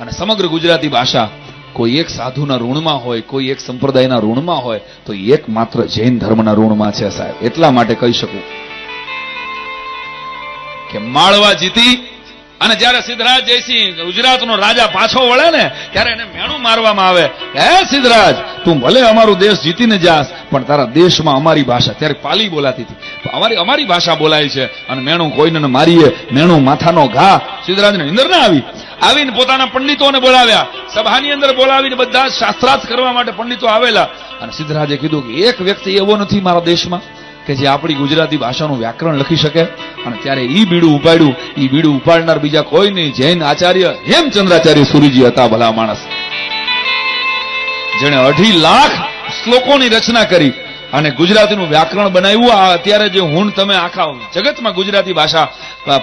અને સમગ્ર ગુજરાતી ભાષા કોઈ એક સાધુના ઋણમાં હોય, કોઈ એક સંપ્રદાયના ઋણમાં હોય, તો એક માત્ર જૈન ધર્મના ઋણમાં છે સાહેબ. એટલા માટે કહી શકું કે માળવા જીતી અને જ્યારે સિદ્ધરાજ જયસિંહ ગુજરાતનો રાજા પાછો વળે ને, ત્યારે એને મેણું મારવામાં આવે. હે સિદ્ધરાજ, તું ભલે અમારો દેશ જીતીને જાસ પણ તારા દેશમાં અમારી ભાષા, ત્યારે પાલી બોલાતી હતી. અમારી અમારી ભાષા બોલાય છે અને મેણું કોઈને ન મારીએ, મેણું માથાનો ઘા સિદ્ધરાજને નિંદર ના આવી. આવીને પોતાના પંડિતોને બોલાવ્યા. સભાની અંદર બોલાવીને બધા શાસ્ત્રાર્થ કરવા માટે પંડિતો આવેલા. અને સિદ્ધરાજે કીધું કે એક વ્યક્તિ એવો નથી મારા દેશમાં કે જે આપણી ગુજરાતી ભાષાનું વ્યાકરણ લખી શકે અને ત્યારે ઈ બીડું ઉપાડ્યું. ઈ બીડું ઉપાડનાર બીજા કોઈ નહીં. જૈન આચાર્ય હેમચંદ્રાચાર્ય સુરીજી હતા ભલા માણસ. જેણે અઢી લાખ શ્લોકોની રચના કરી. અને ગુજરાતીનું વ્યાકરણ બનાવ્યું. આ અત્યારે જે હું તમે આખા જગતમાં ગુજરાતી ભાષા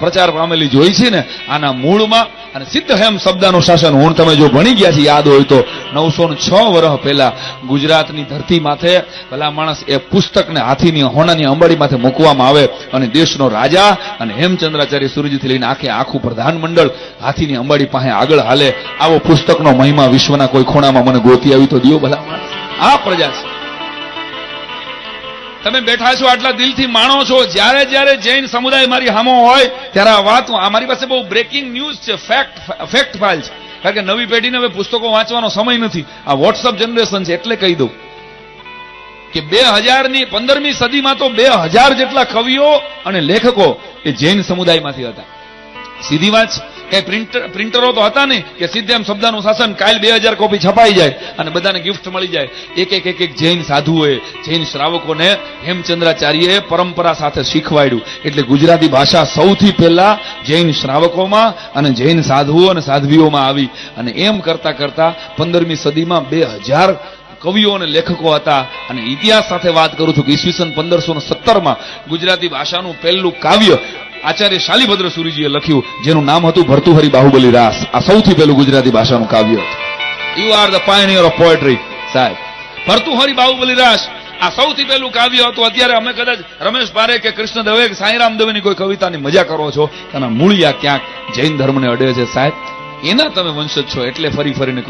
પ્રચાર પામેલી જોઈ છે ને, આના મૂળમાં અને સિદ્ધ હેમ શબ્દનું શાસન હું તમે જો ભણી ગયા છે યાદ હોય તો નવસો છ વર્ષ પહેલા ગુજરાતની ધરતી માથે પેલા માણસ એ પુસ્તકને હાથીની હોનાની અંબાડી માથે મૂકવામાં આવે અને દેશનો રાજા અને હેમચંદ્રાચાર્ય સૂર્યજીથી લઈને આખે આખું પ્રધાનમંડળ હાથીની અંબાડી પાસે આગળ હાલે. આવો પુસ્તકનો મહિમા વિશ્વના કોઈ ખૂણામાં મને ગોતી આવી તો દિયો ભલા આ પ્રજા છે. તમે બેઠા છો આટલા દિલથી માણો છો. જ્યારે જ્યારે જૈન સમુદાય મારી હામો હોય, ત્યારે આ વાત અમારી પાસે બહુ બ્રેકિંગ ન્યૂઝ છે ફેક્ટ ફેક્ટ ફાઇલ છે. કારણ કે નવી પેઢીને હવે પુસ્તકો વાંચવાનો સમય નથી. આ વોટ્સઅપ જનરેશન છે, એટલે કહી દઉં. કે બે હજારની પંદરમી સદીમાં તો બે હજાર જેટલા કવિઓ અને લેખકો એ જૈન સમુદાયમાંથી હતા. સીધી વાત છે. કઈ પ્રિન્ટર પ્રિન્ટરો તો હતા નહીં કે સિદ્ધેમ શબ્દનું શાસન કાલ બે હજાર કોપી છપાઈ જાય અને બધાને ગિફ્ટ મળી જાય. એક એક એક એક જૈન સાધુઓએ, જૈન શ્રાવકોને હેમચંદ્રાચાર્યએ પરંપરા સાથે શીખવાડ્યું. એટલે ગુજરાતી ભાષા સૌથી પહેલા જૈન શ્રાવકોમાં અને જૈન સાધુઓ અને સાધ્વીઓમાં આવી. અને એમ કરતા કરતા પંદરમી સદીમાં બે હજાર કવિઓ અને લેખકો હતા. અને ઇતિહાસ સાથે વાત કરું છું કે ઈસવીસન પંદરસો સત્તરમાં ગુજરાતી ભાષાનું પહેલું કાવ્ય આચાર્ય શાલીભદ્ર સુરીજીએ લખ્યું, જેનું નામ હતું ભરતુહરી બાહુબલી રાસ. આ સૌથી પહેલું ગુજરાતી ભાષાનું કાવ્ય you are the pioneer of poetry સાહેબ. ભરતુહરી બાહુબલી રાસ, આ સૌથી પહેલું કાવ્ય હતું. અત્યારે અમે કદાચ રમેશ પારે કે કૃષ્ણ દવે કે સાંઈરામ દવેની કોઈ કવિતાની મજા કરો છો એના મૂળિયા ક્યાંક જૈન ધર્મને અડે છે, સાહેબ. એના તમે વંશજ છો, એટલે ફરી ફરીને